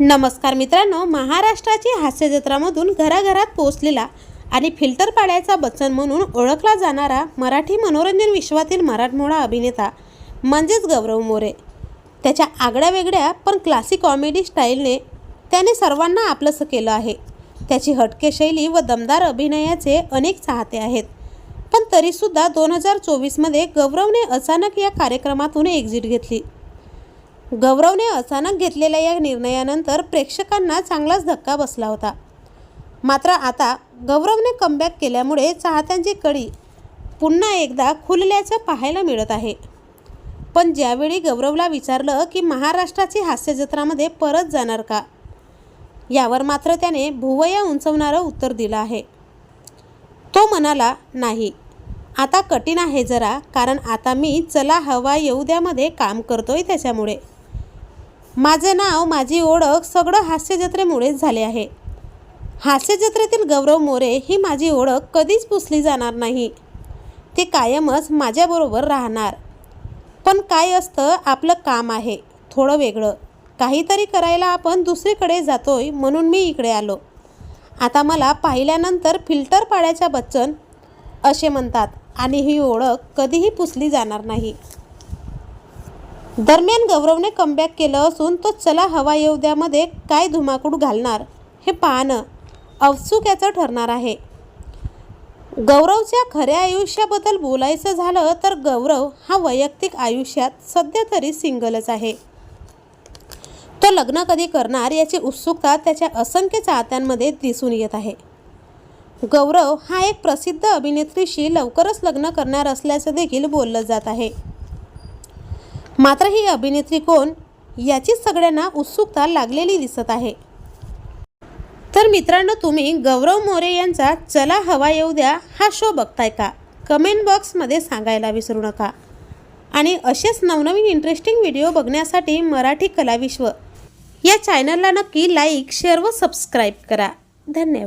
नमस्कार मित्रांनो महाराष्ट्राची हास्य जत्रामधून घराघरात पोहोचलेला आणि फिल्टर पाड्याचा बच्चन म्हणून ओळखला जाणारा मराठी मनोरंजन विश्वातील मराठमोळा अभिनेता म्हणजेच गौरव मोरे. त्याच्या आगळ्या वेगळ्या पण क्लासिक कॉमेडी स्टाईलने त्याने सर्वांना आपलंसं केलं आहे. त्याची हटके शैली व दमदार अभिनयाचे अनेक चाहते आहेत. पण तरीसुद्धा दोन हजार चोवीसमध्ये गौरवने अचानक या कार्यक्रमातून एक्झिट घेतली. गौरवने अचानक घेतलेल्या या निर्णयानंतर प्रेक्षकांना चांगलाच धक्का बसला होता. मात्र आता गौरवने कमबॅक केल्यामुळे चाहत्यांची कडी पुन्हा एकदा खुलल्याचं पाहायला मिळत आहे. पण ज्यावेळी गौरवला विचारलं की महाराष्ट्राची हास्यजत्रामध्ये परत जाणार का? यावर मात्र त्याने भुवया उंचवणारं उत्तर दिलं आहे. तो म्हणाला नाही. आता कठीण आहे जरा कारण आता मी चला हवा येऊ द्यामध्ये काम करतोय त्याच्यामुळे. माझे नाव माझी ओळख सगळं हास्यजत्रेमुळेच झाले आहे. हास्यजत्रेतील गौरव मोरे ही माझी ओळख कधीच पुसली जाणार नाही. ते कायमच माझ्याबरोबर राहणार. पण काय असतं आपलं काम आहे थोडं वेगळं. काहीतरी करायला आपण दुसरीकडे जातोय म्हणून मी इकडे आलो. आता मला पाहिल्यानंतर फिल्टर पाड्याच्या बच्चन असे म्हणतात आणि ही ओळख कधीही पुसली जाणार नाही. दरम्यान गौरवने कमबॅक केलं असून तो चला हवा येऊ द्यामध्ये काय धुमाकूड घालणार हे पाहणं औत्सुक्याचं ठरणार आहे. गौरवच्या खऱ्या आयुष्याबद्दल बोलायचं झालं तर गौरव हा वैयक्तिक आयुष्यात सध्या तरी सिंगलच आहे. तो लग्न कधी करणार याची उत्सुकता त्याच्या असंख्य चाहत्यांमध्ये दिसून येत आहे. गौरव हा एक प्रसिद्ध अभिनेत्रीशी लवकरच लग्न करणार असल्याचं देखील बोललं जात आहे. मात्र ही अभिनेत्री कोण याचीच सगळ्यांना उत्सुकता लागलेली दिसत आहे. तर मित्रांनो तुम्ही गौरव मोरे यांचा चला हवा येऊ द्या हा शो बघताय का? कमेंट बॉक्समध्ये सांगायला विसरू नका. आणि असेच नवनवीन इंटरेस्टिंग व्हिडिओ बघण्यासाठी मराठी कलाविश्व या चॅनलला नक्की लाईक शेअर व सबस्क्राईब करा. धन्यवाद.